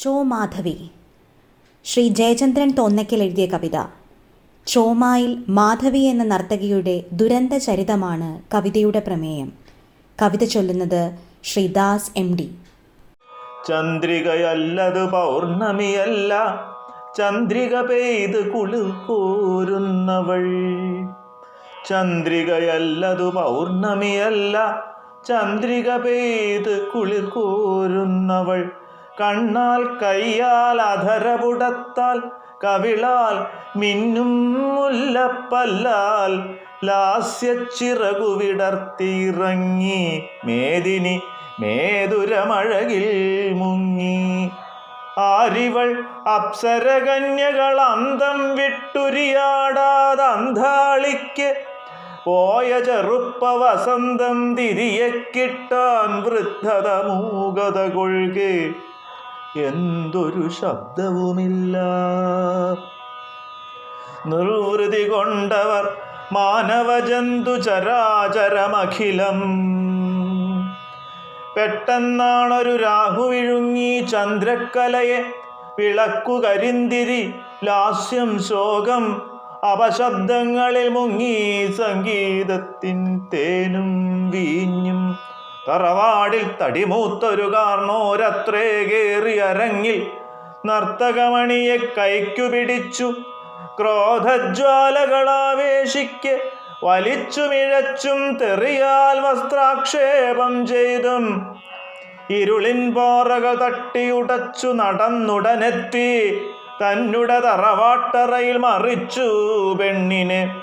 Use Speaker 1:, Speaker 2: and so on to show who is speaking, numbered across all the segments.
Speaker 1: ചോ മാധവി. ശ്രീ ജയചന്ദ്രൻ തോന്നയ്ക്കൽ എഴുതിയ കവിത. ചോമായിൽ മാധവി എന്ന നർത്തകിയുടെ ദുരന്ത ചരിതമാണ് കവിതയുടെ പ്രമേയം. കവിത ചൊല്ലുന്നത് ശ്രീ ദാസ് എം ഡി.
Speaker 2: ചന്ദ്രികയല്ലത് പൗർണമിയല്ല ചന്ദ്രിക പെയ്ത് കുളിർ കോരുന്നവൾ ചന്ദ്രികയല്ലതു പൗർണമിയല്ല ചന്ദ്രിക പെയ്ത് കുളിർ കോരുന്നവൾ കണ്ണാൽ കയ്യാൽ അധരപുടത്താൽ കവിളാൽ മിന്നും മുല്ലപ്പല്ലാൽ ലാസ്യച്ചിറകു വിടർത്തിയിറങ്ങി മേദിനി മേതുരമഴകിൽ മുങ്ങി. ആരിവൾ അപ്സരകന്യകൾ അന്തം വിട്ടുരിയാടാതന്താളിക്ക് പോയ ചെറുപ്പ വസന്തം തിരിയെ കിട്ടാൻ വൃദ്ധത മൂകത കൊள்കെ എന്തൊരു ശബ്ദവുമില്ല. നിർവൃതി കൊണ്ടവർ മാനവജന്തു ചരാചരമഖിലം. പെട്ടെന്നാണൊരു രാഹു വിഴുങ്ങി ചന്ദ്രക്കലയെ വിളക്കു കരിന്തിരി ലാസ്യം ശോകം അപശബ്ദങ്ങളിൽ മുങ്ങി സംഗീതത്തിൻ തേനും വീഞ്ഞും തറവാടിൽ തടിമൂത്തൊരു കാർണോരത്രേ കേറി അരങ്ങിൽ നർത്തകമണിയെ കൈക്കു പിടിച്ചു. ക്രോധജ്വാലകളാവേശിക്ക് വലിച്ചുമിഴച്ചും തെറിയാൽ വസ്ത്രാക്ഷേപം ചെയ്തും ഇരുളിൻ പോറകൾ തട്ടിയുടച്ചു നടന്നുടനെത്തി തന്നുടെ തറവാട്ടറയിൽ മറിച്ചു പെണ്ണിനെ.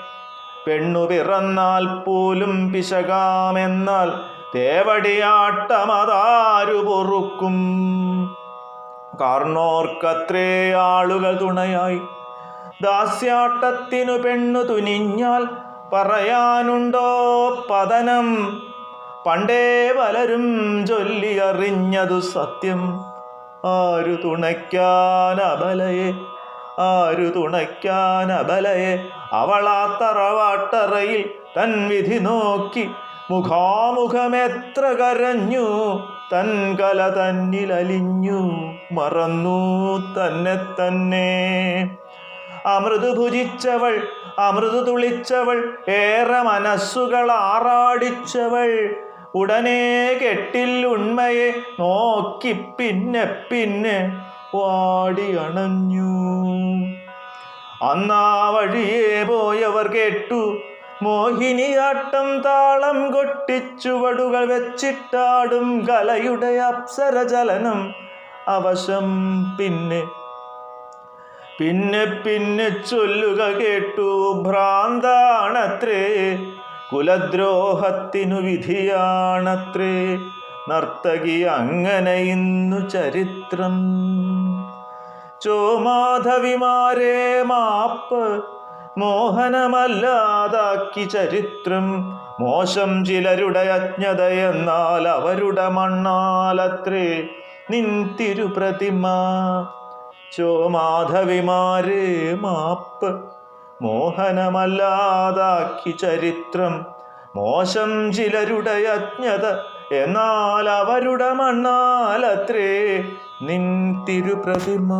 Speaker 2: പെണ്ണു പിറന്നാൽ പോലും പിശകാമെന്നാൽ തേവടിയാട്ടമതാരു പൊറുക്കും കാർണോർക്കത്രേ ആളുകൾ തുണയായി. ദാസ്യാട്ടത്തിനു പെണ്ണു തുനിഞ്ഞാൽ പറയാനുണ്ടോ പതനം? പണ്ടേ പലരും ചൊല്ലിയറിഞ്ഞതു സത്യം. ആരു തുണയ്ക്കാൻ അബലയെ? ആരു തുണയ്ക്കാൻ അബലയെ? അവളാ തറവാട്ടറയിൽ തൻ വിധി നോക്കി മുഖാമുഖമെത്ര കരഞ്ഞു തൻ കല തന്നിലലിഞ്ഞു മറന്നു തന്നെ തന്നെ. അമൃത് ഭുജിച്ചവൾ അമൃത് തുളിച്ചവൾ ഏറെ മനസ്സുകൾ ആറാടിച്ചവൾ. ഉടനെ കെട്ടിൽ ഉണ്മയെ നോക്കി പിന്നെ പിന്നെ വാടി അണഞ്ഞു. അന്നാ വഴിയെ പോയവർ കേട്ടു മോഹിനിയാട്ടം താളം കൊട്ടിച്ചുവടുകൾ വെച്ചിട്ടാടും കലയുടെ അപ്സരചലനം അവശം. പിന്നെ പിന്നെ പിന്നെ ചൊല്ലുക കേട്ടു ഭ്രാന്താണത്രേ. കുലദ്രോഹത്തിനു വിധിയാണത്രേ. നർത്തകി അങ്ങനെ ഇന്നു ചരിത്രം. ചോമാധവിമാരെ മാപ്പ് മോഹനമല്ലാതാക്കി ചരിത്രം. മോശം ചിലരുടെ അജ്ഞതയെന്നാൽ അവരുടെ മണ്ണാലത്രേ. നിൻ തിരുപ്രതിമ. ചോമാധവിമാരെ മാപ്പ്. മോഹനമല്ലാതാക്കി ചരിത്രം. മോശം ചിലരുടെ അജ്ഞത എന്നാൽ അവരുടെ മണ്ണാലത്രേ. നിൻ തിരുപ്രതിമ.